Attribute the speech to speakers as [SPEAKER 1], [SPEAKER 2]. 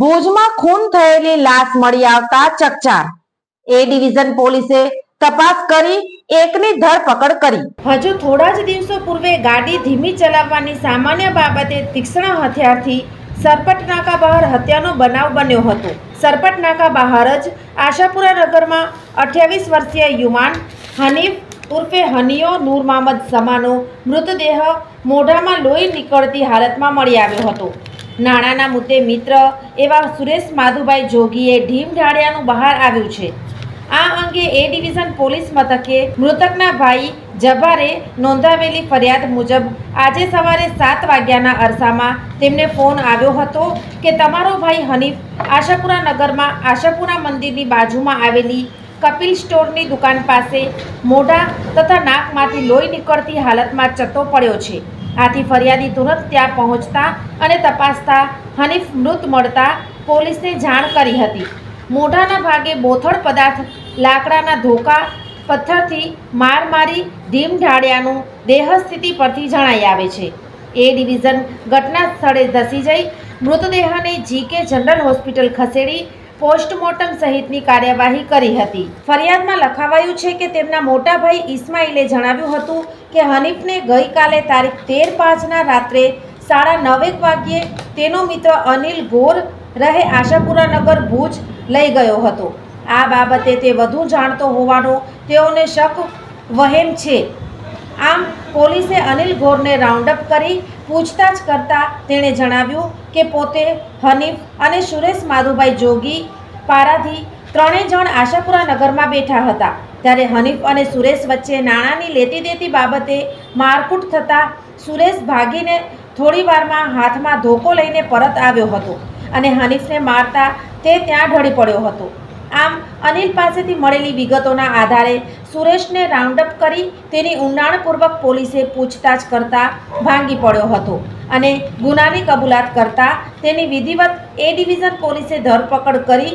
[SPEAKER 1] ભુજમાં ખૂન થયેલી લાશ મળી આવતા ચકચાર. એ ડિવિઝન પોલીસે તપાસ કરી, એકની ધરપકડ કરી.
[SPEAKER 2] હજુ થોડા જ દિવસો પૂર્વે ગાડી ધીમી ચલાવવાની સામાન્ય બાબતે તીક્ષ્ણ હથિયારથી સરપટ નાકા બહાર હત્યાનો બનાવ બન્યો હતો. સરપટ નાકા બહાર જ આશાપુરા નગરમાં અઠ્યાવીસ વર્ષીય યુવાન હનીફ ઉર્ફે હનિયો નૂર મહમદ સમાનો મૃતદેહ મોઢામાં લોહી નીકળતી હાલતમાં મળી આવ્યો હતો. નાણાંના મુદ્દે મિત્ર એવા સુરેશ માધુભાઈ જોગીએ ઢીમ ઢાળિયાનું બહાર આવ્યું છે. આ અંગે એ ડિવિઝન પોલીસ મથકે મૃતકના ભાઈ જભારે નોંધાવેલી ફરિયાદ મુજબ આજે સવારે સાત વાગ્યાના અરસામાં તેમને ફોન આવ્યો હતો કે તમારો ભાઈ હનીફ આશાપુરા નગરમાં આશાપુરા મંદિરની બાજુમાં આવેલી કપિલ સ્ટોરની દુકાન પાસે મોઢા તથા નાકમાંથી લોહી નીકળતી હાલતમાં ચત્તો પડ્યો છે. આથી ફરિયાદી તુરંત ત્યાં પહોંચતા અને તપાસતા હનીફ મૃત મળતા પોલીસને જાણ કરી હતી. મોઢાના ભાગે બોથડ પદાર્થ, લાકડાના ધોકા, પથ્થરથી માર મારી ઢીમ ઢાળિયાનું દેહસ્થિતિ પરથી જણાઈ આવે છે. એ ડિવિઝન ઘટના સ્થળે ધસી જઈ મૃતદેહને જીકે જનરલ હોસ્પિટલ ખસેડી પોસ્ટમોર્ટમ સહિતની કાર્યવાહી કરી હતી. ફરિયાદમાં લખાવાયું છે કે તેમના મોટા ભાઈ ઇસ્માઇલે જણાવ્યું હતું કે હનીફને ગઈકાલે તારીખ તેર પાંચના રાત્રે સાડા નવેક વાગ્યે તેનો મિત્ર અનિલ ગોર રહે આશાપુરા નગર ભુજ લઈ ગયો હતો. આ બાબતે તે વધુ જાણતો હોવાનો તેઓને શક વહેમ છે. આમ પોલીસે અનિલ ગોરને રાઉન્ડઅપ કરી પૂછતાછ કરતા તેણે જણાવ્યું કે પોતે હનીફ અને સુરેશ માધુભાઈ જોગી પારાધી ત્રણેય જણ આશાપુરા નગરમાં બેઠા હતા. ત્યારે હનીફ અને સુરેશ વચ્ચે નાણાંની લેતી દેતી બાબતે મારકૂટ થતાં સુરેશ ભાગીને થોડી વારમાં હાથમાં ધોકો લઈને પરત આવ્યો હતો અને હનીફને મારતા તે ત્યાં ઢળી પડ્યો હતો. આમ, અનિલ પાસેથી મળેલી વિગતોના આધારે સુરેશને રાઉન્ડઅપ કરી તેની ઊંડાણપૂર્વક પોલીસે પૂછતાછ કરતા ભાંગી પડ્યો હતો અને ગુનાની કબૂલાત કરતા તેની વિધિવત એ ડિવિઝન પોલીસે ધરપકડ કરી